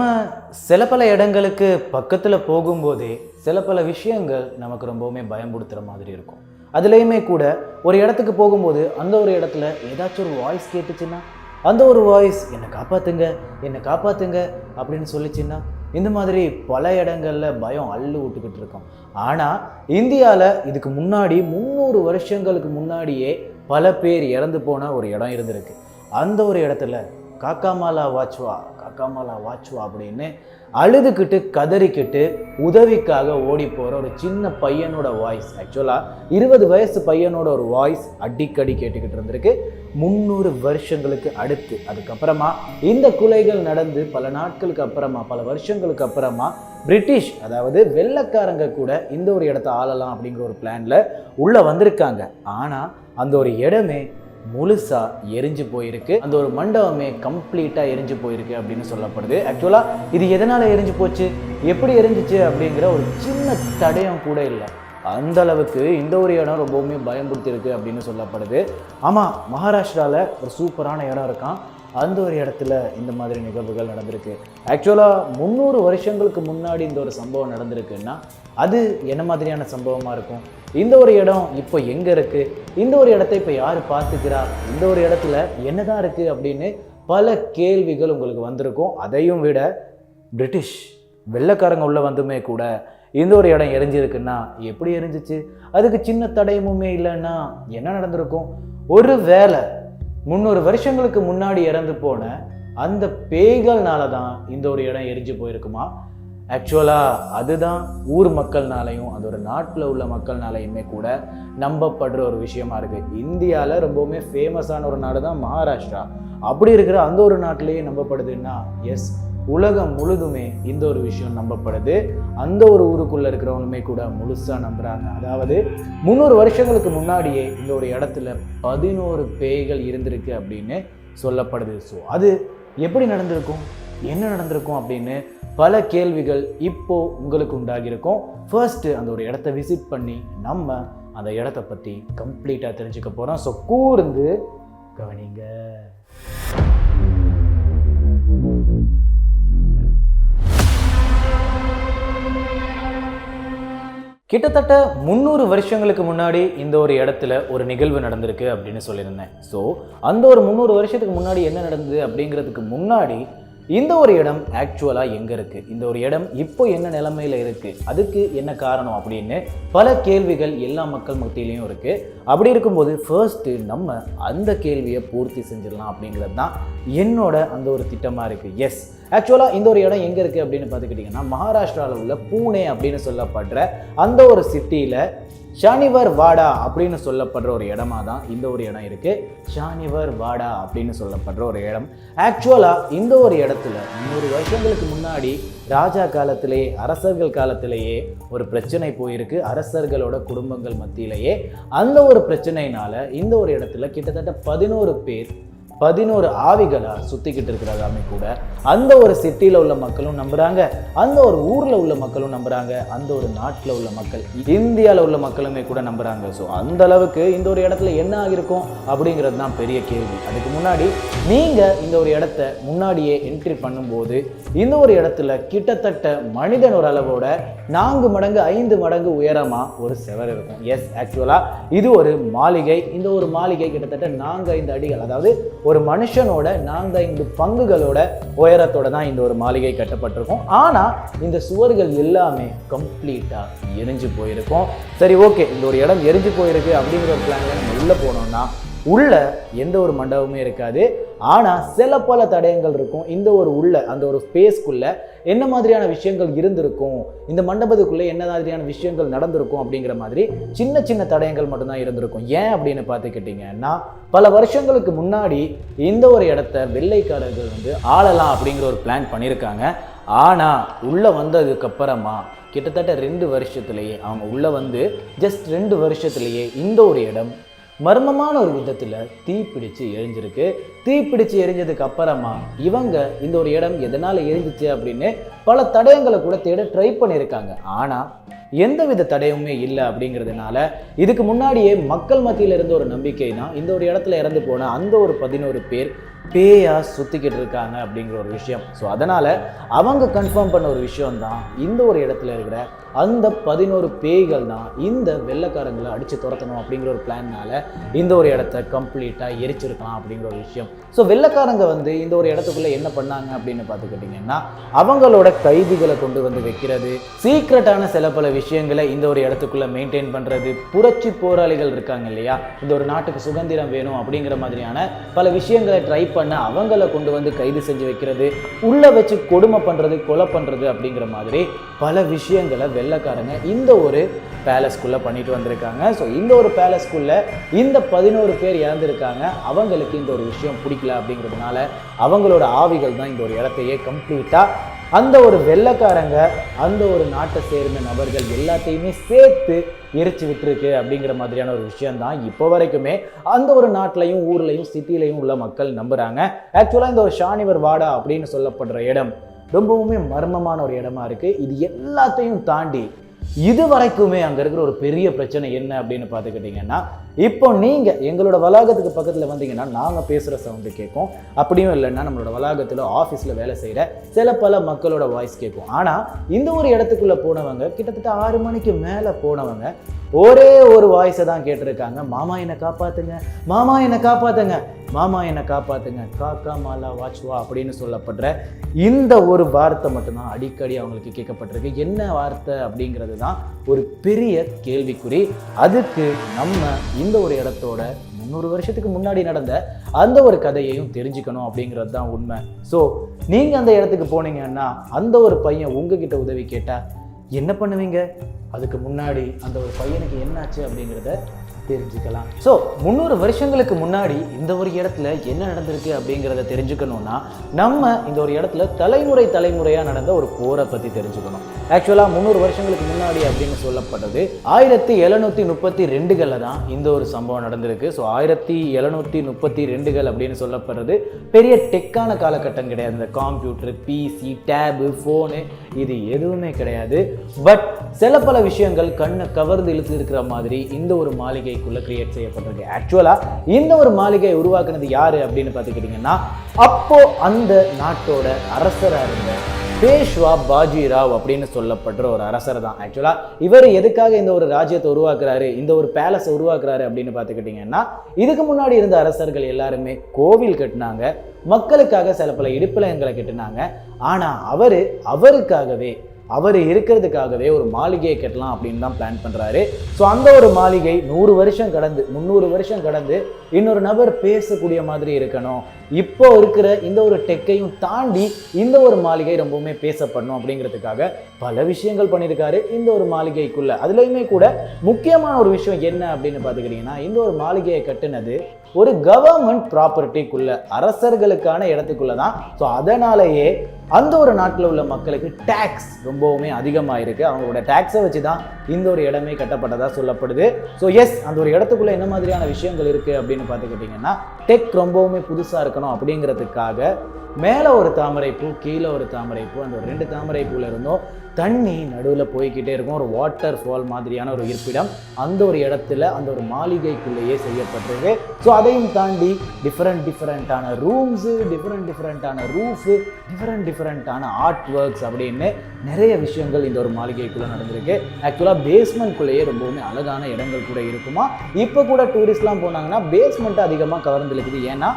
நம்ம சில பல இடங்களுக்கு பக்கத்தில் போகும்போதே சில பல விஷயங்கள் நமக்கு ரொம்பவுமே பயம்படுத்துகிற மாதிரி இருக்கும். அதுலேயுமே கூட ஒரு இடத்துக்கு போகும்போது அந்த ஒரு இடத்துல ஏதாச்சும் ஒரு வாய்ஸ் கேட்டுச்சுன்னா அந்த ஒரு வாய்ஸ் என்னை காப்பாற்றுங்க என்னை காப்பாற்றுங்க அப்படின்னு சொல்லிச்சுன்னா இந்த மாதிரி பல இடங்களில் பயம் அள்ளு விட்டுக்கிட்டு இருக்கோம். ஆனால் இந்தியாவில் இதுக்கு முன்னாடி முந்நூறு வருஷங்களுக்கு முன்னாடியே பல பேர் இறந்து போன ஒரு இடம் இருந்திருக்கு. அந்த ஒரு இடத்துல காக்காமாலா வாச்வா அக்காமலா வாச்சுவா அப்படின்னு அழுதுகிட்டு கதறிக்கிட்டு உதவிக்காக ஓடி போகிற ஒரு சின்ன பையனோட வாய்ஸ் ஆக்சுவலாக இருபது வயசு பையனோட ஒரு வாய்ஸ் அடிக்கடி கேட்டுக்கிட்டு இருந்திருக்கு. முந்நூறு வருஷங்களுக்கு அடுத்து. அதுக்கப்புறமா இந்த குலைகள் நடந்து பல நாட்களுக்கு அப்புறமா பல வருஷங்களுக்கு அப்புறமா பிரிட்டிஷ் அதாவது வெள்ளைக்காரங்க கூட இந்த ஒரு இடத்த ஆளலாம் அப்படிங்கிற ஒரு பிளான்ல உள்ள வந்திருக்காங்க. ஆனால் அந்த ஒரு இடமே முழுசாக எரிஞ்சு போயிருக்கு. அந்த ஒரு மண்டபமே கம்ப்ளீட்டாக எரிஞ்சு போயிருக்கு அப்படின்னு சொல்லப்படுது. ஆக்சுவலாக இது எதனால் எரிஞ்சு போச்சு? எப்படி எரிஞ்சிச்சு அப்படிங்கிற ஒரு சின்ன தடயம் கூட இல்லை. அந்த அளவுக்கு இந்த ஒரு இடம் ரொம்பவுமே பயம்படுத்தியிருக்கு அப்படின்னு சொல்லப்படுது. ஆமாம் மகாராஷ்டிராவில் ஒரு சூப்பரான இடம் இருக்கான். அந்த ஒரு இடத்துல இந்த மாதிரி நிகழ்வுகள் நடந்திருக்கு. ஆக்சுவலாக முந்நூறு வருஷங்களுக்கு முன்னாடி இந்த ஒரு சம்பவம் நடந்திருக்குன்னா அது என்ன மாதிரியான சம்பவமாக இருக்கும்? இந்த ஒரு இடம் இப்போ எங்கே இருக்குது இந்த ஒரு இடத்த இப்போ யார் பார்த்துக்கிறா? இந்த ஒரு இடத்துல என்னதான் இருக்குது அப்படின்னு பல கேள்விகள் உங்களுக்கு வந்திருக்கும். அதையும் விட பிரிட்டிஷ் வெள்ளைக்காரங்க உள்ளே வந்துமே கூட இந்த ஒரு இடம் எரிஞ்சிருக்குன்னா எப்படி எரிஞ்சிச்சு? அதுக்கு சின்ன தடயமுமே இல்லைன்னா என்ன நடந்திருக்கும்? ஒரு வேளை முந்நூறு வருஷங்களுக்கு முன்னாடி இறந்து போன அந்த பேய்கள்னால தான் இந்த ஒரு இடம் எரிஞ்சு போயிருக்குமா? ஆக்சுவலாக அதுதான் ஊர் மக்கள்னாலையும் அது ஒரு நாட்டில் உள்ள மக்கள்னாலையுமே கூட நம்பப்படுற ஒரு விஷயமா இருக்குது இந்தியாவில் ரொம்பவுமே ஃபேமஸான ஒரு நாடு தான் மகாராஷ்டிரா. அப்படி இருக்கிற அந்த ஒரு நாட்டிலேயே நம்பப்படுதுன்னா எஸ் உலகம் முழுதுமே இந்த ஒரு விஷயம் நம்பப்படுது. அந்த ஒரு ஊருக்குள்ளே இருக்கிறவங்களுமே கூட முழுசாக நம்புகிறாங்க அதாவது முந்நூறு வருஷங்களுக்கு முன்னாடியே இந்த ஒரு இடத்துல பதினோரு பேய்கள் இருந்திருக்கு அப்படின்னு சொல்லப்படுது. ஸோ அது எப்படி நடந்திருக்கும்? என்ன நடந்திருக்கும் அப்படின்னு பல கேள்விகள் இப்போ உங்களுக்கு உண்டாகியிருக்கும். ஃபர்ஸ்ட் அந்த ஒரு இடத்த விசிட் பண்ணி நம்ம அந்த இடத்த பற்றி கம்ப்ளீட்டாக தெரிஞ்சுக்க போகிறோம் ஸோ கூர்ந்து கவனிங்க. கிட்டத்தட்ட முந்நூறு வருஷங்களுக்கு முன்னாடி இந்த ஒரு இடத்துல ஒரு நிகழ்வு நடந்திருக்கு அப்படின்னு சொல்லியிருந்தேன். ஸோ அந்த ஒரு முந்நூறு வருஷத்துக்கு முன்னாடி என்ன நடந்தது அப்படிங்கிறதுக்கு முன்னாடி இந்த ஒரு இடம் ஆக்சுவலாக எங்கே இருக்குது இந்த ஒரு இடம் இப்போ என்ன நிலைமையில் இருக்குது அதுக்கு என்ன காரணம் அப்படின்னு பல கேள்விகள் எல்லா மக்கள் மத்தியிலையும் இருக்குது அப்படி இருக்கும்போது ஃபர்ஸ்ட்டு நம்ம அந்த கேள்வியை பூர்த்தி செஞ்சிடலாம் அப்படிங்கிறது தான் என்னோட அந்த ஒரு திட்டமாக இருக்குது எஸ் ஆக்சுவலாக இந்த ஒரு இடம் எங்கே இருக்குது அப்படின்னு பார்த்துக்கிட்டிங்கன்னா மகாராஷ்டிராவில் உள்ள பூனே அப்படின்னு சொல்லப்படுற அந்த ஒரு சிட்டியில் ஷானிவர் வாடா அப்படின்னு சொல்லப்படுற ஒரு இடமா தான் இந்த ஒரு இடம் இருக்குது ஷானிவர் வாடா அப்படின்னு சொல்லப்படுற ஒரு இடம். ஆக்சுவலாக இந்த ஒரு இடத்துல நூறு வருஷங்களுக்கு முன்னாடி ராஜா காலத்திலேயே அரசர்கள் காலத்திலேயே ஒரு பிரச்சனை போயிருக்கு. அரசர்களோட குடும்பங்கள் மத்தியிலேயே. அந்த ஒரு பிரச்சனையினால இந்த ஒரு இடத்துல கிட்டத்தட்ட பதினோரு பேர் பதினோரு ஆவிகளாக சுற்றிக்கிட்டு இருக்கிறதாமே கூட. அந்த ஒரு சிட்டியில் உள்ள மக்களும் நம்புகிறாங்க அந்த ஒரு ஊரில் உள்ள மக்களும் நம்புகிறாங்க அந்த ஒரு நாட்டில் உள்ள மக்கள் இந்தியாவில் உள்ள மக்களுமே கூட நம்புகிறாங்க ஸோ அந்த அளவுக்கு இந்த ஒரு இடத்துல என்ன ஆகிருக்கும் அப்படிங்கிறது தான் பெரிய கேள்வி. அதுக்கு முன்னாடி நீங்கள் இந்த ஒரு இடத்த முன்னாடியே என்ட்ரி பண்ணும்போது இந்த ஒரு இடத்துல கிட்டத்தட்ட மனிதன் ஒரு அளவோட நான்கு மடங்கு ஐந்து மடங்கு உயரமாக ஒரு செவர் இருக்கும். எஸ் ஆக்சுவலாக இது ஒரு மாளிகை. இந்த ஒரு மாளிகை கிட்டத்தட்ட நான்கு ஐந்து அடிகள். அதாவது ஒரு மனுஷனோட நான்கைந்து பங்குகளோட உயரத்தோட தான் இந்த ஒரு மாளிகை கட்டப்பட்டிருக்கும். ஆனால் இந்த சுவர்கள் எல்லாமே கம்ப்ளீட்டாக எரிஞ்சு போயிருக்கும். சரி ஓகே இந்த ஒரு இடம் எரிஞ்சு போயிருக்கு அப்படிங்கிற பிளானில் பிளான்ல நம்ம உள்ளே போனோம்னா உள்ள எந்த ஒரு மண்டபமே இருக்காது. ஆனால் சில பல தடயங்கள் இருக்கும். இந்த ஒரு உள்ள அந்த ஒரு ஸ்பேஸ்க்குள்ள என்ன மாதிரியான விஷயங்கள் இருந்திருக்கும்? இந்த மண்டபத்துக்குள்ளே என்ன மாதிரியான விஷயங்கள் நடந்திருக்கும் அப்படிங்கிற மாதிரி சின்ன சின்ன தடயங்கள் மட்டும்தான் இருந்திருக்கும். ஏன் அப்படின்னு பார்த்துக்கிட்டிங்கன்னா பல வருஷங்களுக்கு முன்னாடி இந்த ஒரு இடத்த வெள்ளைக்காரர்கள் வந்து ஆளலாம் அப்படிங்கிற ஒரு பிளான் பண்ணியிருக்காங்க. ஆனால் உள்ளே வந்ததுக்கப்புறமா கிட்டத்தட்ட ரெண்டு வருஷத்துலேயே அவங்க உள்ளே வந்து ஜஸ்ட் ரெண்டு வருஷத்துலேயே இந்த ஒரு இடம் மர்மமான ஒரு விதத்தில் தீப்பிடிச்சு எரிஞ்சிருக்கு. தீப்பிடிச்சு எரிஞ்சதுக்கு அப்புறமா இவங்க இந்த ஒரு இடம் எதனால் எரிஞ்சிச்சு அப்படின்னு பல தடயங்களை கூட தேட ட்ரை பண்ணியிருக்காங்க. ஆனால் எந்த வித தடயமுமே இல்லை அப்படிங்கிறதுனால இதுக்கு முன்னாடியே மக்கள் மத்தியில் இருந்த ஒரு நம்பிக்கைனா இந்த ஒரு இடத்துல இறந்து போன அந்த ஒரு பதினோரு பேர் பேயாக சுற்றிக்கிட்டு இருக்காங்க அப்படிங்கிற ஒரு விஷயம். ஸோ அதனால் அவங்க கன்ஃபார்ம் பண்ண ஒரு விஷயம் தான் இந்த ஒரு இடத்துல இருக்கிற அந்த பதினோரு பேய்கள் தான் இந்த வெள்ளைக்காரங்களை அடித்து துரத்தணும் அப்படிங்கிற ஒரு பிளான்னால இந்த ஒரு இடத்த கம்ப்ளீட்டாக எரிச்சிருக்கலாம் அப்படிங்கிற ஒரு விஷயம். ஸோ வெள்ளைக்காரங்க வந்து இந்த ஒரு இடத்துக்குள்ளே என்ன பண்ணாங்க அப்படின்னு பார்த்துக்கிட்டிங்கன்னா அவங்களோட கைதிகளை கொண்டு வந்து வைக்கிறது சீக்ரெட்டான சில பல விஷயங்களை இந்த ஒரு இடத்துக்குள்ளே மெயின்டைன் பண்ணுறது புரட்சி போராளிகள் இருக்காங்க இல்லையா? இந்த ஒரு நாட்டுக்கு சுதந்திரம் வேணும் அப்படிங்கிற மாதிரியான பல விஷயங்களை ட்ரை பண்ண பண்ண அவங்கள கொண்டு வந்து கைது செஞ்சு வைக்கிறது உள்ள வச்சு கொடுமை பண்ணுறது கொலை பண்ணுறது அப்படிங்கிற மாதிரி பல விஷயங்களை வெள்ளைக்காரங்க இந்த ஒரு பேலஸ்குள்ளே பண்ணிட்டு வந்திருக்காங்க. ஸோ இந்த ஒரு பேலஸ்குள்ளே இந்த பதினோரு பேர் இறந்துருக்காங்க. அவங்களுக்கு இந்த ஒரு விஷயம் பிடிக்கல அப்படிங்கிறதுனால அவங்களோட ஆவிகள் தான் இந்த ஒரு இடத்தையே கம்ப்ளீட்டாக அந்த ஒரு வெள்ளைக்காரங்க அந்த ஒரு நாட்டை சேர்ந்த நபர்கள் எல்லாத்தையுமே சேர்த்து எரிச்சு விட்டுருக்கு அப்படிங்கிற மாதிரியான ஒரு விஷயந்தான் இப்போ வரைக்குமே அந்த ஒரு நாட்டிலையும் ஊர்லையும் சிட்டிலையும் உள்ள மக்கள் நம்புகிறாங்க ஆக்சுவலாக இந்த ஒரு ஷானிவர் வாடா அப்படின்னு சொல்லப்படுற இடம் ரொம்பவுமே மர்மமான ஒரு இடமா இருக்குது இது எல்லாத்தையும் தாண்டி இது வரைக்குமே அங்கே இருக்கிற ஒரு பெரிய பிரச்சனை என்ன அப்படின்னு பார்த்துக்கிட்டிங்கன்னா இப்போ நீங்கள் எங்களோட வளாகத்துக்கு பக்கத்தில் வந்தீங்கன்னா நாங்கள் பேசுகிற சவுண்டு கேட்கும் அப்படியும் இல்லைன்னா நம்மளோட வளாகத்தில் ஆஃபீஸில் வேலை செய்கிற சில பல மக்களோட வாய்ஸ் கேட்கும் ஆனால் இந்த ஒரு இடத்துக்குள்ளே போனவங்க கிட்டத்தட்ட ஆறு மணிக்கு மேலே போனவங்க ஒரே ஒரு வாய்ஸை தான் கேட்டிருக்காங்க. மாமா என்னை காப்பாத்துங்க. மாமா என்னை காப்பாத்துங்க. மாமா என்னை காப்பாற்றுங்க காக்கா மாலா வாச்வா அப்படின்னு சொல்லப்படுற இந்த ஒரு வார்த்தை மட்டும்தான் அடிக்கடி அவங்களுக்கு கேட்கப்பட்டிருக்கு. என்ன வார்த்தை அப்படிங்கிறது தான் ஒரு பெரிய கேள்விக்குறி. அதுக்கு நம்ம இந்த ஒரு இடத்தோட முந்நூறு வருஷத்துக்கு முன்னாடி நடந்த அந்த ஒரு கதையையும் தெரிஞ்சுக்கணும் அப்படிங்கிறது தான் உண்மை. ஸோ நீங்கள் அந்த இடத்துக்கு போனீங்கன்னா அந்த ஒரு பையன் உங்ககிட்ட உதவி கேட்டால் என்ன பண்ணுவீங்க? அதுக்கு முன்னாடி அந்த ஒரு பையனுக்கு என்னாச்சு அப்படிங்கிறத தெரிஞ்சுக்கலாம். ஸோ முந்நூறு வருஷங்களுக்கு முன்னாடி இந்த ஒரு இடத்துல என்ன நடந்திருக்கு அப்படிங்கிறத தெரிஞ்சுக்கணும்னா நம்ம இந்த ஒரு இடத்துல தலைமுறை தலைமுறையாக நடந்த ஒரு போரை பற்றி தெரிஞ்சுக்கணும். ஆக்சுவலாக முந்நூறு வருஷங்களுக்கு முன்னாடி அப்படின்னு சொல்லப்பட்டது ஆயிரத்தி எழுநூற்றி முப்பத்தி ரெண்டுகளில் தான் இந்த ஒரு சம்பவம் நடந்திருக்கு. ஸோ ஆயிரத்தி எழுநூற்றி முப்பத்தி ரெண்டுகள் அப்படின்னு சொல்லப்படுறது பெரிய டெக்கான காலகட்டம் கிடையாது. இந்த கம்ப்யூட்டர் பிசி டேபு ஃபோனு இது எதுவுமே கிடையாது. பட் சில பல விஷயங்கள் கண்ணை கவர்ந்து இழுத்து இருக்கிற மாதிரி இந்த ஒரு மாளிகை மாளிகைக்குள்ள கிரியேட் செய்யப்பட்டிருக்கு. ஆக்சுவலா இந்த ஒரு மாளிகையை உருவாக்குனது யாரு அப்படின்னு பார்த்துக்கிட்டிங்கன்னா அப்போ அந்த நாட்டோட அரசராக இருந்த பேஷ்வா பாஜிராவ் அப்படின்னு சொல்லப்படுற ஒரு அரசர் தான். ஆக்சுவலா இவர் எதுக்காக இந்த ஒரு ராஜ்யத்தை உருவாக்குறாரு இந்த ஒரு பேலஸை உருவாக்குறாரு அப்படின்னு பார்த்துக்கிட்டிங்கன்னா இதுக்கு முன்னாடி இருந்த அரசர்கள் எல்லாருமே கோவில் கட்டினாங்க மக்களுக்காக சில பல இடுப்பிலங்களை கட்டினாங்க. ஆனா அவரு அவருக்காகவே அவர் இருக்கிறதுக்காகவே ஒரு மாளிகையை கட்டலாம் அப்படின்னு தான் பிளான் பண்ணுறாரு ஸோ அந்த ஒரு மாளிகை நூறு வருஷம் கடந்து முந்நூறு வருஷம் கடந்து இன்னொரு நபர் பேசக்கூடிய மாதிரி இருக்கணும். இப்போ இருக்கிற இந்த ஒரு டெக்கையும் தாண்டி இந்த ஒரு மாளிகை ரொம்பவுமே பேசப்படணும் அப்படிங்கிறதுக்காக பல விஷயங்கள் பண்ணியிருக்காரு இந்த ஒரு மாளிகைக்குள்ள. அதுலேயுமே கூட முக்கியமான ஒரு விஷயம் என்ன அப்படின்னு பார்த்துக்கிட்டிங்கன்னா இந்த ஒரு மாளிகையை கட்டுனது ஒரு கவர்மெண்ட் ப்ராப்பர்ட்டிக்குள்ள அரசர்களுக்கான இடத்துக்குள்ள தான். ஸோ அதனாலேயே அந்த ஒரு நாட்டில் உள்ள மக்களுக்கு டேக்ஸ் ரொம்பவுமே அதிகமாக இருக்குது அவங்களோட டேக்ஸை வச்சு தான் இந்த ஒரு இடமே கட்டப்பட்டதாக சொல்லப்படுது. ஸோ எஸ் அந்த ஒரு இடத்துக்குள்ளே என்ன மாதிரியான விஷயங்கள் இருக்குது அப்படின்னு பார்த்துக்கிட்டிங்கன்னா டெக் ரொம்பவுமே புதுசாக இருக்கணும் அப்படிங்கிறதுக்காக மேலே ஒரு தாமரைப்பூ கீழே ஒரு தாமரைப்பூ அந்த ரெண்டு ரெண்டு பூவில் இருந்தும் தண்ணி நடுவில் போய்கிட்டே இருக்கும். ஒரு வாட்டர் ஃபால் மாதிரியான ஒரு இருப்பிடம். அந்த ஒரு இடத்துல அந்த ஒரு மாளிகைக்குள்ளேயே செய்யப்பட்டிருக்கு. ஸோ அதையும் தாண்டி டிஃப்ரெண்ட் டிஃப்ரெண்ட்டான ரூம்ஸு டிஃப்ரெண்ட் டிஃப்ரெண்ட்டான ரூஃபு டிஃப்ரெண்ட் டிஃப்ரெண்ட்டான ஆர்ட் ஒர்க்ஸ் அப்படின்னு நிறைய விஷயங்கள் இந்த ஒரு மாளிகைக்குள்ளே நடந்திருக்கு. ஆக்சுவலாக பேஸ்மெண்ட்குள்ளேயே ரொம்பவுமே அழகான இடங்கள் கூட இருக்குமா? இப்போ கூட டூரிஸ்ட்லாம் போனாங்கன்னா பேஸ்மெண்ட்டு அதிகமாக கவர்ந்துருக்குது ஏன்னா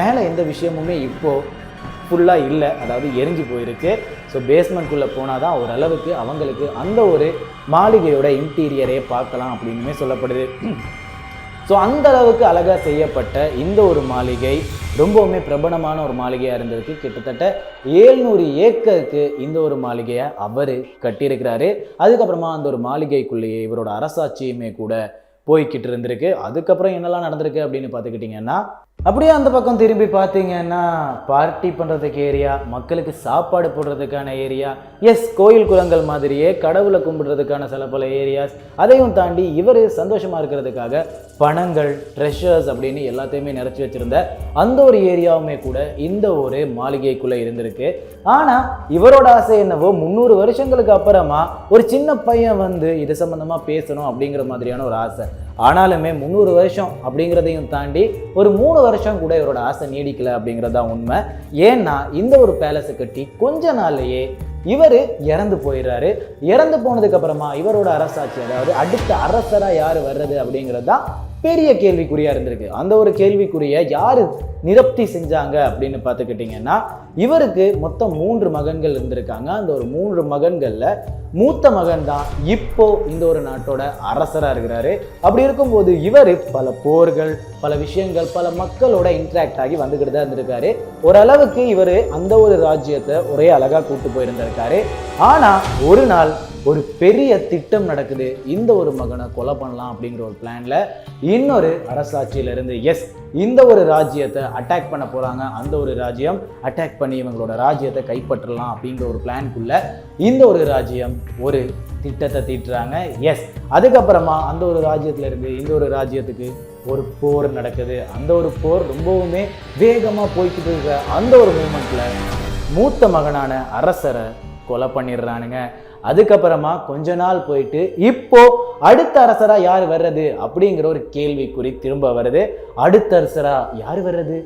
மேலே எந்த விஷயமுமே இப்போது ஃபுல்லாக இல்லை. அதாவது எரிஞ்சு போயிருக்கு. ஸோ பேஸ்மெண்ட்குள்ளே போனால் தான் ஓரளவுக்கு அவங்களுக்கு அந்த ஒரு மாளிகையோட இன்டீரியரே பார்க்கலாம் அப்படின்னுமே சொல்லப்படுது. ஸோ அந்த அளவுக்கு அழகாக செய்யப்பட்ட இந்த ஒரு மாளிகை ரொம்பவுமே பிரபலமான ஒரு மாளிகையாக இருந்திருக்கு கிட்டத்தட்ட ஏழ்நூறு ஏக்கருக்கு இந்த ஒரு மாளிகையை அவர் கட்டியிருக்கிறாரு. அதுக்கப்புறமா அந்த ஒரு மாளிகைக்குள்ளேயே இவரோட அரசாட்சியுமே கூட போய்கிட்டு இருந்திருக்கு. அதுக்கப்புறம் என்னெல்லாம் நடந்திருக்கு அப்படின்னு பார்த்துக்கிட்டிங்கன்னா அப்படியே அந்த பக்கம் திரும்பி பார்த்தீங்கன்னா பார்ட்டி பண்ணுறதுக்கு ஏரியா மக்களுக்கு சாப்பாடு போடுறதுக்கான ஏரியா எஸ் கோயில் குளங்கள் மாதிரியே கடவுளை கும்பிடுறதுக்கான சில பல ஏரியாஸ் அதையும் தாண்டி இவர் சந்தோஷமாக இருக்கிறதுக்காக பணங்கள் ட்ரெஷர்ஸ் அப்படின்னு எல்லாத்தையுமே நிறச்சி வச்சுருந்த அந்த ஒரு ஏரியாவுமே கூட இந்த ஒரு மாளிகைக்குள்ளே இருந்திருக்கு. ஆனால் இவரோட ஆசை என்னவோ முந்நூறு வருஷங்களுக்கு அப்புறமா ஒரு சின்ன பையன் வந்து இது சம்மந்தமாக பேசணும் அப்படிங்கிற மாதிரியான ஒரு ஆசை. ஆனாலுமே முந்நூறு வருஷம் அப்படிங்கிறதையும் தாண்டி ஒரு மூணு வருஷம் கூட இவரோட ஆசை நீடிக்கல அப்படிங்கிறது தான் உண்மை. ஏன்னா இந்த ஒரு பேலஸை கட்டி கொஞ்ச நாள்லையே இவர் இறந்து போயிடுறாரு. இறந்து போனதுக்கப்புறமா இவரோட அரசாட்சி அதாவது அடுத்த அரசராக யார் வர்றது அப்படிங்கிறது தான் பெரிய கேள்விக்குறியாக இருந்திருக்கு. அந்த ஒரு கேள்விக்குறியை யார் நிரப்தி செஞ்சாங்க அப்படின்னு பார்த்துக்கிட்டிங்கன்னா இவருக்கு மொத்தம் மூன்று மகன்கள் இருந்திருக்காங்க. அந்த ஒரு மூன்று மகன்களில் மூத்த மகன் தான் இப்போ இந்த ஒரு நாட்டோட அரசராக இருக்கிறாரு. அப்படி இருக்கும்போது இவர் பல போர்கள் பல விஷயங்கள் பல மக்களோட இன்ட்ராக்ட் ஆகி வந்துக்கிட்டு தான் இருந்திருக்காரு. ஓரளவுக்கு இவர் அந்த ஒரு ராஜ்யத்தை ஒரே அழகாக கூட்டு போயிருந்திருக்காரு. ஆனால் ஒரு நாள் ஒரு பெரிய திட்டம் நடக்குது. இந்த ஒரு மகனை கொலை பண்ணலாம் அப்படிங்கிற ஒரு பிளான்ல இன்னொரு அரசாட்சியிலிருந்து எஸ் இந்த ஒரு ராஜ்யத்தை அட்டாக் பண்ண போகிறாங்க அந்த ஒரு ராஜ்யம் அட்டாக் பண்ணி இவங்களோட ராஜ்யத்தை கைப்பற்றலாம் அப்படிங்கிற ஒரு பிளான்குள்ள இந்த ஒரு ராஜ்யம் ஒரு திட்டத்தை தீட்டுறாங்க. எஸ் அதுக்கப்புறமா அந்த ஒரு ராஜ்யத்துல இருந்து இந்த ஒரு ராஜ்யத்துக்கு ஒரு போர் நடக்குது. அந்த ஒரு போர் ரொம்பவுமே வேகமாக போய்கிட்டு இருக்கிற அந்த ஒரு மூமெண்ட்டில் மூத்த மகனான அரசரை கொலை பண்ணிடுறானுங்க. அதுக்கப்புறமா கொஞ்ச நாள் போயிட்டு இப்போ அடுத்த அரசரா யார் வர்றது அப்படிங்கிற ஒரு கேள்விக்குறி திரும்ப வருது. அடுத்த அரசரா யார் வர்றது?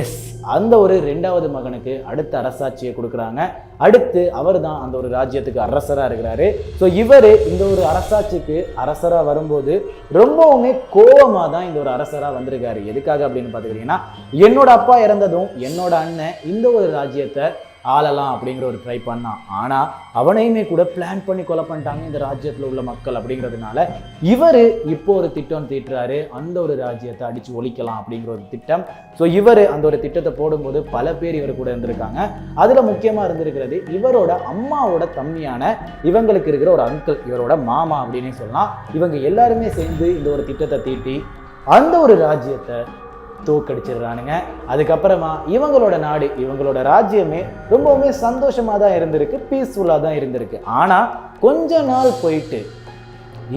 எஸ் அந்த ஒரு ரெண்டாவது மகனுக்கு அடுத்த அரசாட்சியை கொடுக்குறாங்க. அடுத்து அவர் தான் அந்த ஒரு ராஜ்யத்துக்கு அரசராக இருக்கிறாரு. ஸோ இவர் இந்த ஒரு அரசாட்சிக்கு அரசராக வரும்போது ரொம்பவுமே கோவமாக தான் இந்த ஒரு அரசராக வந்திருக்காரு. எதுக்காக அப்படின்னு பார்த்துக்கிட்டிங்கன்னா என்னோட அப்பா இறந்ததும் என்னோட அண்ணன் இந்த ஒரு ராஜ்யத்தை ஆளலாம் அப்படிங்கிற ஒரு ட்ரை பண்ணான் ஆனால் அவனையுமே கூட பிளான் பண்ணி கொலை பண்ணிட்டாங்க இந்த ராஜ்யத்தில் உள்ள மக்கள் அப்படிங்கிறதுனால. இவர் இப்போ ஒரு திட்டம் தீட்டுறாரு. அந்த ஒரு ராஜ்யத்தை அடித்து ஒழிக்கலாம் அப்படிங்கிற ஒரு திட்டம். ஸோ இவர் அந்த ஒரு திட்டத்தை போடும்போது பல பேர் இவர் கூட இருந்திருக்காங்க. அதில் முக்கியமாக இருந்திருக்கிறது இவரோட அம்மாவோட தம்மியான இவங்களுக்கு இருக்கிற ஒரு அங்கிள் இவரோட மாமா அப்படின்னே சொல்லலாம். இவங்க எல்லாருமே சேர்ந்து இந்த ஒரு திட்டத்தை தீட்டி அந்த ஒரு ராஜ்யத்தை தூக்கடிச்சிடுறானுங்க. அதுக்கப்புறமா இவங்களோட நாடு இவங்களோட ராஜ்யமே ரொம்பவுமே சந்தோஷமாக தான் இருந்திருக்கு பீஸ்ஃபுல்லாக தான் இருந்திருக்கு. ஆனால் கொஞ்ச நாள் போயிட்டு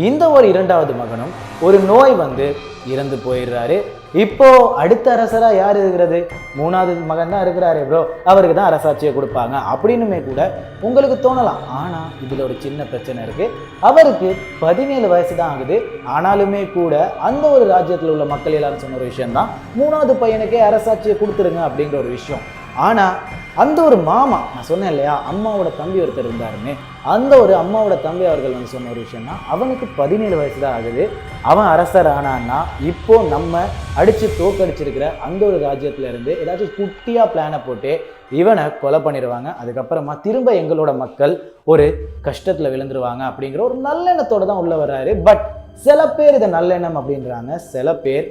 இந்த ஒரு இரண்டாவது மகனும் ஒரு நோய் வந்து இறந்து போயிடுறாரு. இப்போ அடுத்த அரசராக யார் இருக்கிறது? மூணாவது மகன் தான் இருக்கிறாரு ப்ரோ அவருக்கு தான் அரசாட்சியை கொடுப்பாங்க. அப்படின்னுமே கூட உங்களுக்கு தோணலாம். ஆனால் இதில் ஒரு சின்ன பிரச்சனை இருக்குது அவருக்கு பதினேழு வயசு தான் ஆகுது. ஆனாலுமே கூட அந்த ஒரு ராஜ்யத்தில் உள்ள மக்கள் எல்லாரும் சொன்ன ஒரு விஷயம் தான் மூணாவது பையனுக்கே அரசாட்சியை கொடுத்துருங்க அப்படிங்கிற ஒரு விஷயம். ஆனால் அந்த ஒரு மாமா நான் சொன்னேன் இல்லையா அம்மாவோட தம்பி ஒருத்தர் இருந்தாருன்னு. அந்த ஒரு அம்மாவோட தம்பி அவர்கள் வந்து சொன்ன ஒரு விஷயம்னா அவனுக்கு பதினேழு வயசு தான் ஆகுது. அவன் அரசர் ஆனான்னா இப்போ நம்ம அடித்து தோக்கடிச்சிருக்கிற அந்த ஒரு ராஜ்யத்துல இருந்து ஏதாச்சும் குட்டியாக பிளானை போட்டு இவனை கொலை பண்ணிடுவாங்க அதுக்கப்புறமா திரும்ப எங்களோட மக்கள் ஒரு கஷ்டத்தில் விழுந்துருவாங்க அப்படிங்கிற ஒரு நல்லெண்ணத்தோட தான் உள்ளே வர்றாரு. பட் சில பேர் இதை நல்லெண்ணம் அப்படின்றாங்க. சில பேர்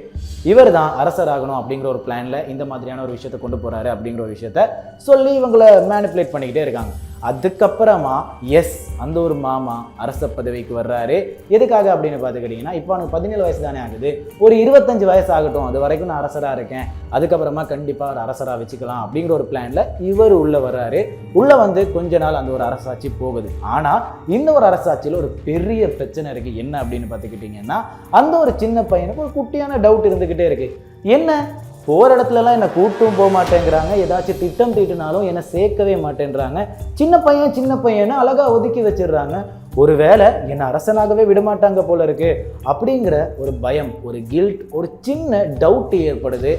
இவர் தான் அரசராகணும் அப்படிங்கிற ஒரு பிளானில் இந்த மாதிரியான ஒரு விஷயத்தை கொண்டு போகிறாரு அப்படிங்கிற ஒரு விஷயத்த சொல்லி இவங்களை மேனிப்புலேட் பண்ணிக்கிட்டே இருக்காங்க. அதுக்கப்புறமா எஸ் அந்த ஒரு மாமா அரச பதவிக்கு வர்றாரு. எதுக்காக அப்படின்னு பார்த்துக்கிட்டிங்கன்னா இப்போ அவனுக்கு பதினேழு வயசு தானே ஆகுது. ஒரு இருபத்தஞ்சு வயசு ஆகட்டும் அது வரைக்கும் நான் அரசராக இருக்கேன். அதுக்கப்புறமா கண்டிப்பாக ஒரு அரசராக வச்சுக்கலாம் அப்படிங்கிற ஒரு பிளானில் இவர் உள்ளே வர்றாரு. உள்ளே வந்து கொஞ்ச நாள் அந்த ஒரு அரசாட்சி போகுது. ஆனால் இந்த ஒரு அரசாட்சியில் ஒரு பெரிய பிரச்சனை இருக்குது என்ன அப்படின்னு பார்த்துக்கிட்டிங்கன்னா அந்த ஒரு சின்ன பையனுக்கு ஒரு குட்டியான டவுட் இருந்துக்கிட்டே இருக்குது என்ன? போகிற இடத்துலலாம் என்னை கூட்டும் போக மாட்டேங்கிறாங்க. ஏதாச்சும் திட்டம் தீட்டினாலும் என்னை சேர்க்கவே மாட்டேன்றாங்க. சின்ன பையன் சின்ன பையனை அழகாக ஒதுக்கி வச்சிடுறாங்க. ஒருவேளை என்னை அரசனாகவே விடமாட்டாங்க போல இருக்கு. அப்படிங்கிற ஒரு பயம் ஒரு கில்ட் ஒரு சின்ன டவுட் ஏற்படுது.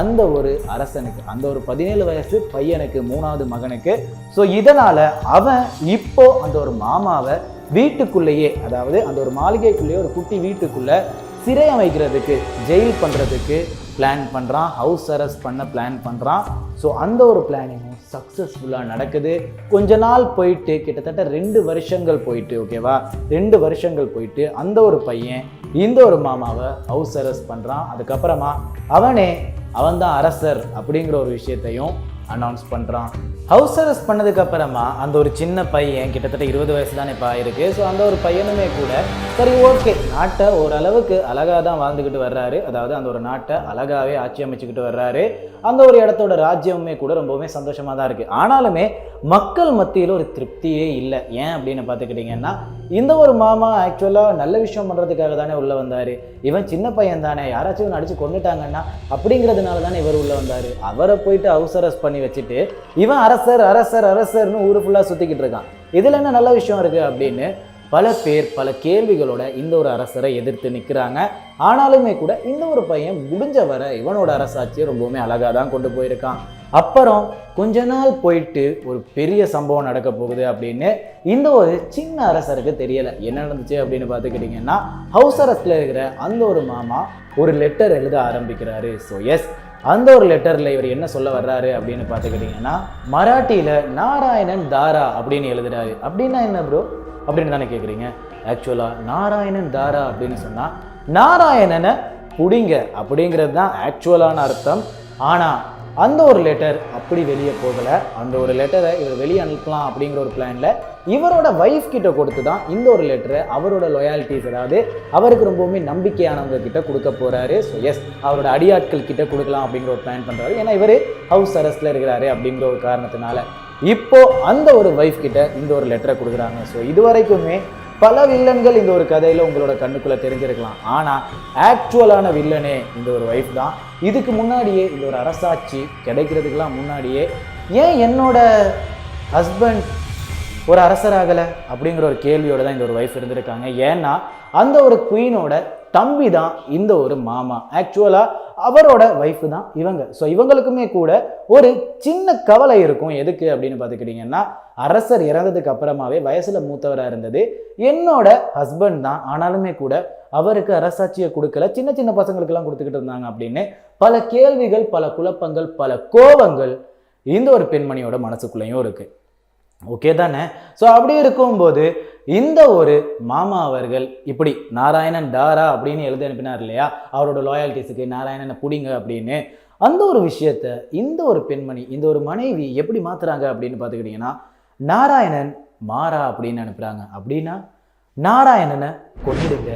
அந்த ஒரு அரசனுக்கு அந்த ஒரு பதினேழு வயசு பையனுக்கு மூணாவது மகனுக்கு. ஸோ இதனால் அவன் இப்போ அந்த ஒரு மாமாவை வீட்டுக்குள்ளேயே அதாவது அந்த ஒரு மாளிகைக்குள்ளேயே ஒரு குட்டி வீட்டுக்குள்ளே சிறை அமைக்கிறதுக்கு ஜெயில் பண்ணுறதுக்கு பிளான் பண்ணுறான் ஹவுஸ் அரெஸ்ட் பண்ண பிளான் பண்ணுறான் ஸோ அந்த ஒரு பிளானிங்கும் சக்ஸஸ்ஃபுல்லாக நடக்குது. கொஞ்ச நாள் போயிட்டு கிட்டத்தட்ட ரெண்டு வருஷங்கள் போயிட்டு ஓகேவா ரெண்டு வருஷங்கள் போயிட்டு அந்த ஒரு பையன் இந்த ஒரு மாமாவை ஹவுஸ் அரெஸ்ட் பண்ணுறான் அதுக்கப்புறமா அவனே அவன்தான் அரசர் அப்படிங்கிற ஒரு விஷயத்தையும் அனௌன்ஸ் பண்ணுறான் ஹவுஸ் அரெஸ்ட் பண்ணதுக்கப்புறமா அந்த ஒரு சின்ன பையன் கிட்டத்தட்ட இருபது வயசு தானே இப்போ ஆயிருக்கு. ஸோ அந்த ஒரு பையனுமே கூட சரி ஓகே நாட்டை ஓரளவுக்கு அழகாக தான் வாழ்ந்துக்கிட்டு வர்றாரு. அதாவது அந்த ஒரு நாட்டை அழகாகவே ஆட்சி அமைச்சுக்கிட்டு வர்றாரு. அந்த ஒரு இடத்தோட ராஜ்யமுமே கூட ரொம்பவுமே சந்தோஷமாக தான் இருக்குது ஆனாலுமே மக்கள் மத்தியில் ஒரு திருப்தியே இல்லை. ஏன் அப்படின்னு பார்த்துக்கிட்டிங்கன்னா இந்த ஒரு மாமா ஆக்சுவலாக நல்ல விஷயம் பண்ணுறதுக்காக தானே உள்ளே வந்தார். இவன் சின்ன பையன் தானே யாராச்சும் இவன் அடித்து கொண்டுட்டாங்கன்னா அப்படிங்கிறதுனால தானே இவர் உள்ளே வந்தார். அவரை போயிட்டு ஹவுஸ் அரெஸ்ட் பண்ணி வச்சுட்டு இவன் அரசர் அரசர் அரசர்னு ஊர் ஃபுல்லாக சுற்றிக்கிட்டு இருக்கான். இதில் என்ன நல்ல விஷயம் இருக்குது அப்படின்னு பல பேர் பல கேள்விகளோட இந்த ஒரு அரசரை எதிர்த்து நிற்கிறாங்க ஆனாலுமே கூட இந்த ஒரு பையன் முடிஞ்ச வரை இவனோட அரசாட்சியை ரொம்பவுமே அழகாக தான் கொண்டு போயிருக்கான். அப்புறம் கொஞ்ச நாள் போயிட்டு ஒரு பெரிய சம்பவம் நடக்க போகுது அப்படின்னு இந்த ஒரு சின்ன அரசருக்கு தெரியலை. என்ன நடந்துச்சு அப்படின்னு பார்த்துக்கிட்டிங்கன்னா ஹவுஸ் அரசில் இருக்கிற அந்த ஒரு மாமா ஒரு லெட்டர் எழுத ஆரம்பிக்கிறாரு. ஸோ எஸ் அந்த ஒரு லெட்டரில் இவர் என்ன சொல்ல வர்றாரு அப்படின்னு பார்த்துக்கிட்டிங்கன்னா மராட்டியில் நாராயணன் தாரா அப்படின்னு எழுதுறாரு. அப்படின்னா என்ன ப்ரோ அப்படின்னு தானே கேட்குறீங்க ஆக்சுவலாக நாராயணன் தாரா அப்படின்னு சொன்னால் நாராயணனை புடிங்க அப்படிங்கிறது தான் ஆக்சுவலான அர்த்தம். ஆனால் அந்த ஒரு லெட்டர் அப்படி வெளியே போகலை. அந்த ஒரு லெட்டரை இவர் வெளியே அனுப்பலாம் அப்படிங்கிற ஒரு பிளானில் இவரோட வைஃப் கிட்ட கொடுத்து தான் இந்த ஒரு லெட்டரை அவரோட லொயாலிட்டிஸ் அதாவது அவருக்கு ரொம்பவுமே நம்பிக்கையானவங்க கிட்ட கொடுக்க போகிறாரு ஸோ எஸ் அவரோட அடியாட்கள் கிட்ட கொடுக்கலாம் அப்படிங்கிற ஒரு பிளான் பண்ணுறாரு ஏன்னா இவர் ஹவுஸ் அரெஸ்ட்ல இருக்கிறாரு அப்படிங்கிற ஒரு காரணத்தினால. இப்போ அந்த ஒரு வைஃப் கிட்ட இந்த ஒரு லெட்டரை கொடுக்குறாங்க. ஸோ இது வரைக்குமே பல வில்லன்கள் இந்த ஒரு கதையில் உங்களோட கண்ணுக்குள்ள தெரிஞ்சிருக்கலாம். ஆனால் ஆக்சுவலான வில்லனே இந்த ஒரு வைஃப் தான். இதுக்கு முன்னாடியே இந்த ஒரு அரசாட்சி கிடைக்கிறதுக்கெலாம் முன்னாடியே ஏன் என்னோட ஹஸ்பண்ட் ஒரு அரசராகலை அப்படிங்கிற ஒரு கேள்வியோட தான் இந்த ஒரு வைஃப் இருந்திருக்காங்க. ஏன்னா அந்த ஒரு குயினோட தம்பி தான் இந்த ஒரு மாமா. ஆக்சுவலாக அவரோட ஒய்ஃபு தான் இவங்க. ஸோ இவங்களுக்குமே கூட ஒரு சின்ன கவலை இருக்கும். எதுக்கு அப்படின்னு பார்த்துக்கிட்டிங்கன்னா அரசர் இறந்ததுக்கு அப்புறமாவே வயசில் மூத்தவராக இருந்தது. என்னோட ஹஸ்பண்ட் தான். ஆனாலுமே கூட அவருக்கு அரசாட்சியை கொடுக்கல. சின்ன சின்ன பசங்களுக்கெல்லாம் கொடுத்துக்கிட்டு இருந்தாங்க அப்படின்னு பல கேள்விகள் பல குழப்பங்கள் பல கோபங்கள் இந்த ஒரு பெண்மணியோட மனசுக்குள்ளேயும் இருக்குது ஓகே தானே? ஸோ அப்படி இருக்கும்போது இந்த ஒரு மாமா அவர்கள் இப்படி நாராயணன் டாரா அப்படின்னு எழுதி அனுப்பினார் இல்லையா? அவரோட லாயாலிட்டிஸுக்கு நாராயணனை பிடிங்க அப்படின்னு. அந்த ஒரு விஷயத்த இந்த ஒரு பெண்மணி இந்த ஒரு மனைவி எப்படி மாத்துறாங்க அப்படின்னு பார்த்துக்கிட்டிங்கன்னா நாராயணன் மாறா அப்படின்னு அனுப்புகிறாங்க அப்படின்னா நாராயணனை கொண்டுடுங்க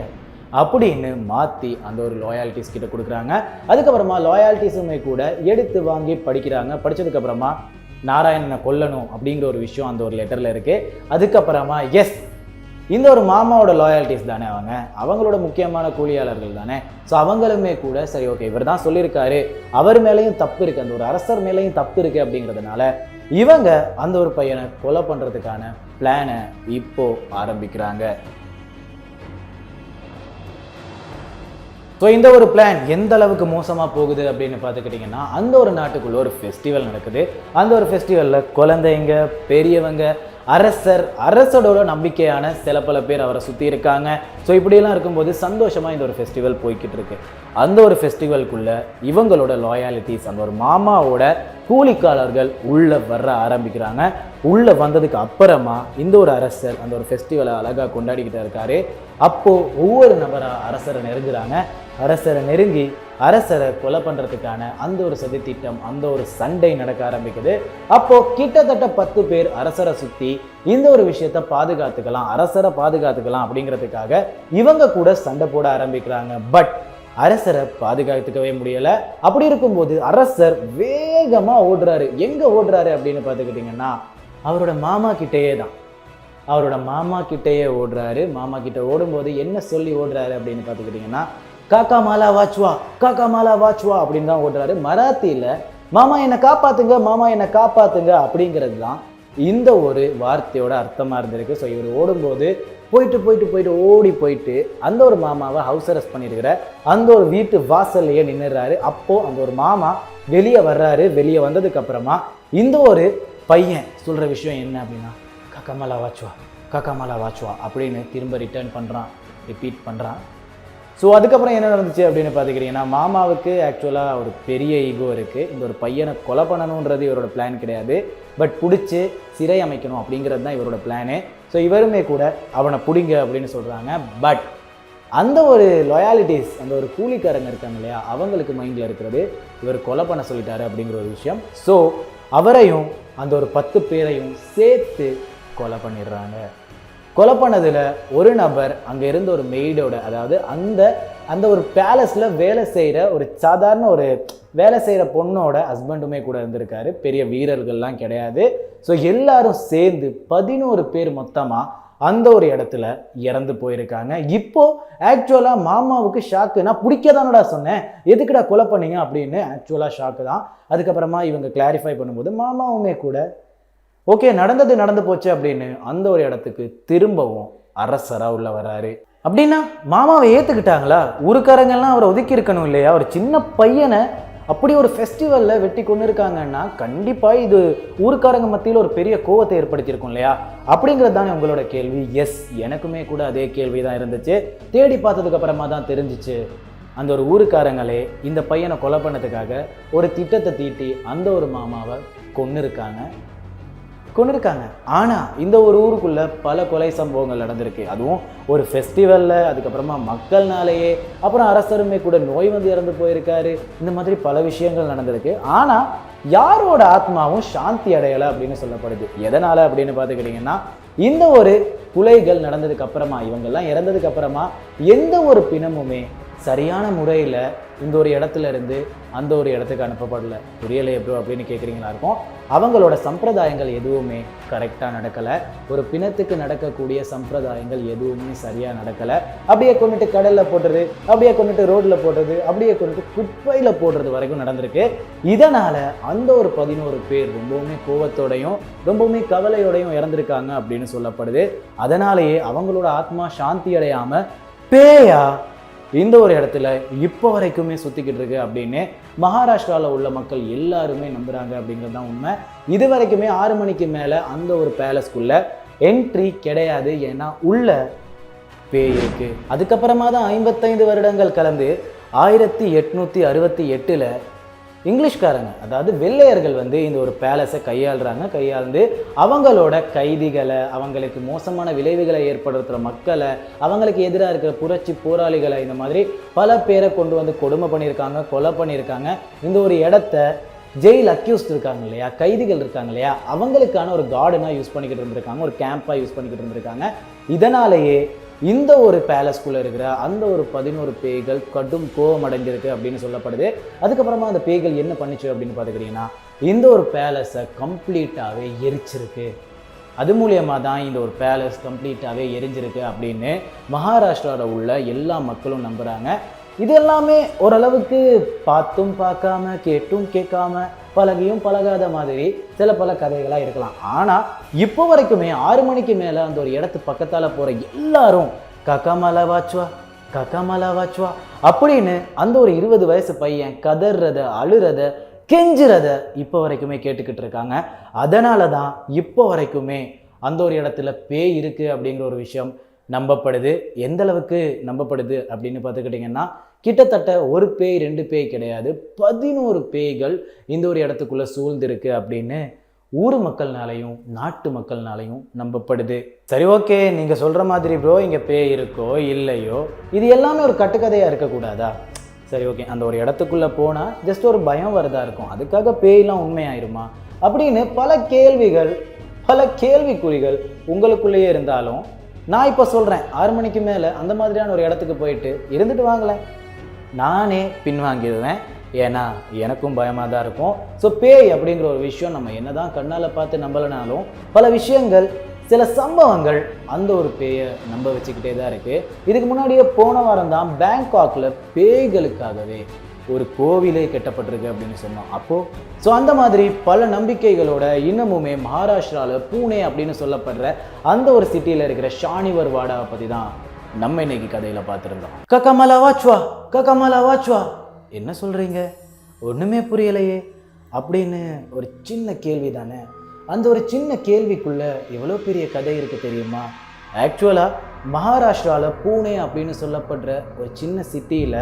அப்படின்னு மாற்றி அந்த ஒரு லாயாலிட்டிஸ் கிட்ட கொடுக்குறாங்க. அதுக்கப்புறமா லாயாலிட்டிஸுமே கூட எடுத்து வாங்கி படிக்கிறாங்க. படிச்சதுக்கப்புறமா நாராயணனை கொல்லணும் அப்படிங்கிற ஒரு விஷயம் அந்த ஒரு லெட்டரில் இருக்குது அதுக்கப்புறமா எஸ் இந்த ஒரு மாமாவோட லாயாலிட்டிஸ் தானே அவங்க. அவங்களோட முக்கியமான கூலியாளர்கள் தானே. ஸோ அவங்களுமே கூட சரி ஓகே இவர் தான் சொல்லியிருக்காரு. அவர் மேலேயும் தப்பு இருக்குது அந்த ஒரு அரசர் மேலேயும் தப்பு இருக்குது அப்படிங்கிறதுனால இவங்க அந்த ஒரு பையனை கொலை பண்ணுறதுக்கான பிளானை இப்போ ஆரம்பிக்கிறாங்க. ஸோ இந்த ஒரு பிளான் எந்த அளவுக்கு மோசமாக போகுது அப்படின்னு பார்த்துக்கிட்டிங்கன்னா அந்த ஒரு நாட்டுக்குள்ளே ஒரு ஃபெஸ்டிவல் நடக்குது. அந்த ஒரு ஃபெஸ்டிவலில் குழந்தைங்க பெரியவங்க அரசர் அரசரோட நம்பிக்கையான சில பல பேர் அவரை சுற்றி இருக்காங்க. ஸோ இப்படியெல்லாம் இருக்கும்போது சந்தோஷமாக இந்த ஒரு ஃபெஸ்டிவல் போய்கிட்டு இருக்கு. அந்த ஒரு ஃபெஸ்டிவலுக்குள்ள இவங்களோட லாயாலிட்டிஸ் அந்த ஒரு மாமாவோட கூலிக்காரர்கள் உள்ளே வர ஆரம்பிக்கிறாங்க. உள்ளே வந்ததுக்கு அப்புறமா இந்த ஒரு அரசர் அந்த ஒரு ஃபெஸ்டிவலை அழகாக கொண்டாடிக்கிட்டு இருக்காரு. அப்போது ஒவ்வொரு நபராக அரசரை நெருங்குறாங்க. அரசரை நெருங்கி அரசரை கொலை பண்ணுறதுக்கான அந்த ஒரு சதி திட்டம் அந்த ஒரு சண்டை நடக்க ஆரம்பிக்குது. அப்போது கிட்டத்தட்ட பத்து பேர் அரசரை சுற்றி இந்த ஒரு விஷயத்த பாதுகாத்துக்கலாம் அரசரை பாதுகாத்துக்கலாம் அப்படிங்கிறதுக்காக இவங்க கூட சண்டை போட ஆரம்பிக்கிறாங்க. பட் அரசரை பாதுகாத்துக்கவே முடியலை. அப்படி இருக்கும்போது அரசர் வேகமாக ஓடுறாரு. எங்கே ஓடுறாரு அப்படின்னு பார்த்துக்கிட்டிங்கன்னா அவரோட மாமா கிட்டேயே தான். அவரோட மாமா கிட்டேயே ஓடுறாரு. மாமா கிட்ட ஓடும்போது என்ன சொல்லி ஓடுறாரு அப்படின்னு பார்த்துக்கிட்டிங்கன்னா காக்கா மாலா வாச்சுவா காக்கா மாலா வாச்சுவா அப்படின்னு தான் ஓடுறாரு. மராத்தியில் மாமா என்னை காப்பாத்துங்க மாமா என்னை காப்பாத்துங்க அப்படிங்கிறது தான் இந்த ஒரு வார்த்தையோட அர்த்தமாக இருந்திருக்கு. ஸோ இவர் ஓடும்போது போயிட்டு போயிட்டு போயிட்டு ஓடி போயிட்டு அந்த ஒரு மாமாவை ஹவுஸ் அரெஸ்ட் பண்ணியிருக்கிற அந்த ஒரு வீட்டு வாசல்லையே நின்றுறாரு அப்போது அந்த ஒரு மாமா வெளியே வர்றாரு. வெளியே வந்ததுக்கப்புறமா இந்த ஒரு பையன் சொல்கிற விஷயம் என்ன அப்படின்னா கக்கமலா வாச்சுவா கக்கமலா வாச்சுவா அப்படின்னு திரும்ப ரிட்டர்ன் பண்ணுறான் ரிப்பீட் பண்ணுறான் ஸோ அதுக்கப்புறம் என்ன நடந்துச்சு அப்படின்னு பார்த்துக்கிட்டிங்கன்னா மாமாவுக்கு ஆக்சுவலாக ஒரு பெரிய ஈகோ இருக்குது இந்த ஒரு பையனை கொலை பண்ணணுன்றது இவரோட பிளான் கிடையாது. பட் பிடிச்சி சிறை அமைக்கணும் அப்படிங்கிறது தான் இவரோட பிளானு ஸோ இவருமே கூட அவனை பிடிங்க அப்படின்னு சொல்கிறாங்க பட் அந்த ஒரு லொயாலிட்டிஸ் அந்த ஒரு கூலிக்காரங்க இருக்காங்க இல்லையா அவங்களுக்கு மைண்டில் இருக்கிறது இவர் கொலை பண்ண சொல்லிட்டாரு அப்படிங்கிற ஒரு விஷயம். ஸோ அவரையும் அந்த ஒரு பத்து பேரையும் சேர்த்து கொலை பண்ணிடுறாங்க. கொலை பண்ணதில் ஒரு நபர் அங்கே இருந்த ஒரு மெய்டோட அதாவது அந்த அந்த ஒரு பேலஸில் வேலை செய்கிற ஒரு சாதாரண ஒரு வேலை செய்கிற பொண்ணோட ஹஸ்பண்டுமே கூட இருந்திருக்காரு. பெரிய வீரர்கள்லாம் கிடையாது. ஸோ எல்லாரும் சேர்ந்து பதினோரு பேர் மொத்தமாக அந்த ஒரு இடத்துல இறந்து போயிருக்காங்க. இப்போ ஆக்சுவலாக மாமாவுக்கு ஷாக்கு நான் பிடிக்கதானடா சொன்னேன். எதுக்குடா கொலை பண்ணீங்க அப்படின்னு ஆக்சுவலாக ஷாக்கு தான். அதுக்கப்புறமா இவங்க கிளாரிஃபை பண்ணும்போது மாமாவுமே கூட ஓகே நடந்தது நடந்து போச்சு அப்படின்னு அந்த ஒரு இடத்துக்கு திரும்பவும் அரசராக உள்ள வராரு. அப்படின்னா மாமாவை ஏற்றுக்கிட்டாங்களா ஊருக்காரங்கெல்லாம் அவரை ஒதுக்கி இருக்கணும் இல்லையா? ஒரு சின்ன பையனை அப்படி ஒரு ஃபெஸ்டிவலில் வெட்டி கொண்டு இருக்காங்கன்னா கண்டிப்பாக இது ஊருக்காரங்க மத்தியில் ஒரு பெரிய கோவத்தை ஏற்படுத்தியிருக்கும் இல்லையா? அப்படிங்கிறது தானே உங்களோட கேள்வி. எஸ் எனக்குமே கூட அதே கேள்வி தான் இருந்துச்சு. தேடி பார்த்ததுக்கப்புறமா தான் தெரிஞ்சிச்சு. அந்த ஒரு ஊருக்காரங்களே இந்த பையனை கொலை பண்ணதுக்காக ஒரு திட்டத்தை தீட்டி அந்த ஒரு மாமாவை கொண்டு இருக்காங்க கொண்டு இருக்காங்க ஆனால் இந்த ஒரு ஊருக்குள்ளே பல கொலை சம்பவங்கள் நடந்திருக்கு. அதுவும் ஒரு ஃபெஸ்டிவலில் அதுக்கப்புறமா மக்கள்னாலேயே அப்புறம் அரசருமே கூட நோய் வந்து இறந்து போயிருக்காரு. இந்த மாதிரி பல விஷயங்கள் நடந்திருக்கு. ஆனால் யாரோட ஆத்மாவும் சாந்தி அடையலை அப்படின்னு சொல்லப்படுது. எதனால் அப்படின்னு பார்த்துக்கிட்டிங்கன்னா இந்த ஒரு குலைகள் நடந்ததுக்கு அப்புறமா இவங்கெல்லாம் இறந்ததுக்கு அப்புறமா எந்த ஒரு பிணமுமே சரியான முறையில் இந்த ஒரு இடத்துல இருந்து அந்த ஒரு இடத்துக்கு அனுப்பப்படல. புரியலை எப்படி அப்படின்னு கேட்குறீங்களா இருக்கும். அவங்களோட சம்பிரதாயங்கள் எதுவுமே கரெக்டாக நடக்கலை. ஒரு பிணத்துக்கு நடக்கக்கூடிய சம்பிரதாயங்கள் எதுவுமே சரியாக நடக்கலை. அப்படியே கொண்டுட்டு கடலில் போடுறது அப்படியே கொண்டுட்டு ரோட்டில் போடுறது அப்படியே கொண்டுட்டு குப்பையில் போடுறது வரைக்கும் நடந்திருக்கு. இதனால் அந்த ஒரு பதினோரு பேர் ரொம்பவுமே கோவத்தோடையும் ரொம்பவுமே கவலையோடையும் இறந்துருக்காங்க அப்படின்னு சொல்லப்படுது. அதனாலேயே அவங்களோட ஆத்மா சாந்தி அடையாமல் பேயா இந்த ஒரு இடத்துல இப்போ வரைக்குமே சுற்றிக்கிட்டு இருக்கு அப்படின்னு மகாராஷ்டிராவில் உள்ள மக்கள் எல்லாருமே நம்புகிறாங்க அப்படிங்கிறது தான் உண்மை. இது வரைக்குமே ஆறு மணிக்கு மேலே அந்த ஒரு பேலஸ்க்குள்ளே என்ட்ரி கிடையாது ஏன்னா உள்ள பேய் இருக்கு. அதுக்கப்புறமா தான் ஐம்பத்தைந்து வருடங்கள் கலந்து ஆயிரத்தி எட்நூற்றி அறுபத்தி எட்டில் இங்கிலீஷ்காரங்க. அதாவது வெள்ளையர்கள் வந்து இந்த ஒரு பேலஸை கையாளுறாங்க. கையாழ்ந்து அவங்களோட கைதிகளை அவங்களுக்கு மோசமான விளைவுகளை ஏற்படுத்துகிற மக்களை அவங்களுக்கு எதிராக இருக்கிற புரட்சி போராளிகளை இந்த மாதிரி பல பேரை கொண்டு வந்து கொடுமை பண்ணியிருக்காங்க கொலை பண்ணியிருக்காங்க. இந்த ஒரு இடத்த ஜெயில் அக்யூஸ்ட் இருக்காங்க இல்லையா? கைதிகள் இருக்காங்க இல்லையா? அவங்களுக்கான ஒரு கார்டனாக யூஸ் பண்ணிக்கிட்டு இருந்திருக்காங்க. ஒரு கேம்ப்பாக யூஸ் பண்ணிக்கிட்டு இருந்திருக்காங்க. இதனாலேயே இந்த ஒரு பேலஸ்குள்ளே இருக்கிற அந்த ஒரு பதினோரு பேய்கள் கடும் கோபம் அடைஞ்சிருக்கு அப்படின்னு சொல்லப்படுது. அதுக்கப்புறமா அந்த பேய்கள் என்ன பண்ணிச்சு அப்படின்னு பார்த்துக்கிட்டிங்கன்னா இந்த ஒரு பேலஸை கம்ப்ளீட்டாகவே எரிச்சிருக்கு. அது மூலியமாக தான் இந்த ஒரு பேலஸ் கம்ப்ளீட்டாகவே எரிஞ்சிருக்கு அப்படின்னு மகாராஷ்டிராவில் உள்ள எல்லா மக்களும் நம்புகிறாங்க இது எல்லாமே ஓரளவுக்கு பார்த்தும் பார்க்காம கேட்டும் கேட்காம பழகியும் பழகாத மாதிரி சில பல கதைகளாக இருக்கலாம். ஆனால் இப்போ வரைக்குமே ஆறு மணிக்கு மேலே அந்த ஒரு இடத்து பக்கத்தால் போகிற எல்லாரும் கக்காமலா வாச்சுவா கக்காமலா வாச்சுவா அப்படின்னு அந்த ஒரு இருபது வயசு பையன் கதறத அழுறத கெஞ்சுறத இப்போ வரைக்குமே கேட்டுக்கிட்டு இருக்காங்க. அதனால தான் இப்போ வரைக்குமே அந்த ஒரு இடத்துல பேய் இருக்குது அப்படிங்கிற ஒரு விஷயம் நம்பப்படுது? எந்த அளவுக்கு நம்பப்படுது அப்படின்னு பார்த்துக்கிட்டிங்கன்னா கிட்டத்தட்ட ஒரு பேய் ரெண்டு பேய் கிடையாது. பதினோரு பேய்கள் இந்த ஒரு இடத்துக்குள்ளே சூழ்ந்திருக்கு அப்படின்னு ஊர் மக்கள்னாலையும் நாட்டு மக்கள்னாலையும் நம்பப்படுது. சரி ஓகே. நீங்கள் சொல்கிற மாதிரி ப்ரோ இங்கே பேய் இருக்கோ இல்லையோ இது எல்லாமே ஒரு கட்டுக்கதையாக இருக்கக்கூடாதா? சரி ஓகே. அந்த ஒரு இடத்துக்குள்ளே போனால் ஜஸ்ட் ஒரு பயம் வரதா இருக்கும். அதுக்காக பேய்லாம் உண்மையாயிருமா? அப்படின்னு பல கேள்விகள் பல கேள்விக்குறிகள் உங்களுக்குள்ளேயே இருந்தாலும் நான் இப்போ சொல்கிறேன் ஆறு மணிக்கு மேலே அந்த மாதிரியான ஒரு இடத்துக்கு போயிட்டு இருந்துட்டு வாங்களேன். நானே பின்வாங்கிடுவேன் ஏன்னா எனக்கும் பயமாக தான் இருக்கும். ஸோ பேய் அப்படிங்கிற ஒரு விஷயம் நம்ம என்ன தான் கண்ணால் பார்த்து நம்பலைனாலும் பல விஷயங்கள் சில சம்பவங்கள் அந்த ஒரு பேயை நம்ப வச்சுக்கிட்டே தான் இருக்குது இதுக்கு முன்னாடியே போன வாரம் தான் பேங்காக்கில் பேய்களுக்காகவே ஒரு கோவிலே கட்டப்பட்டிருக்கு அப்படின்னு சொன்னோம். அப்போது ஸோ அந்த மாதிரி பல நம்பிக்கைகளோட இன்னமுமே மகாராஷ்டிராவில் பூனே அப்படின்னு சொல்லப்படுற அந்த ஒரு சிட்டியில் இருக்கிற ஷானிவர் வாடாவை பற்றி தான் நம்ம இன்னைக்கு கதையில் பார்த்துருந்தோம். கக்கமலா வாச்சுவா கக்கமலா வாச்சுவா என்ன சொல்கிறீங்க ஒன்றுமே புரியலையே. அப்படின்னு ஒரு சின்ன கேள்வி தானே. அந்த ஒரு சின்ன கேள்விக்குள்ளே எவ்வளோ பெரிய கதை இருக்குது தெரியுமா? ஆக்சுவலாக மகாராஷ்டிராவில் பூனே அப்படின்னு சொல்லப்படுற ஒரு சின்ன சிட்டியில்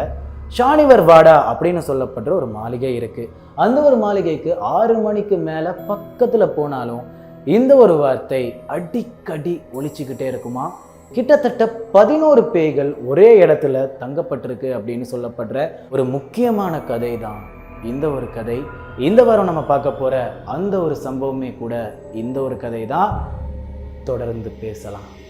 ஷானிவர் வாடா அப்படின்னு சொல்லப்படுற ஒரு மாளிகை இருக்குது அந்த ஒரு மாளிகைக்கு ஆறு மணிக்கு மேலே பக்கத்தில் போனாலும் இந்த ஒரு வார்த்தை அடிக்கடி ஒழிச்சுக்கிட்டே இருக்குமா? கிட்டத்தட்ட பதினோரு பேய்கள் ஒரே இடத்துல தங்கப்பட்டிருக்கு அப்படின்னு சொல்லப்படுற ஒரு முக்கியமான கதை தான் இந்த ஒரு கதை. இந்த வாரம் நம்ம பார்க்க போகிற அந்த ஒரு சம்பவமே கூட இந்த ஒரு கதை தான் தொடர்ந்து பேசலாம்.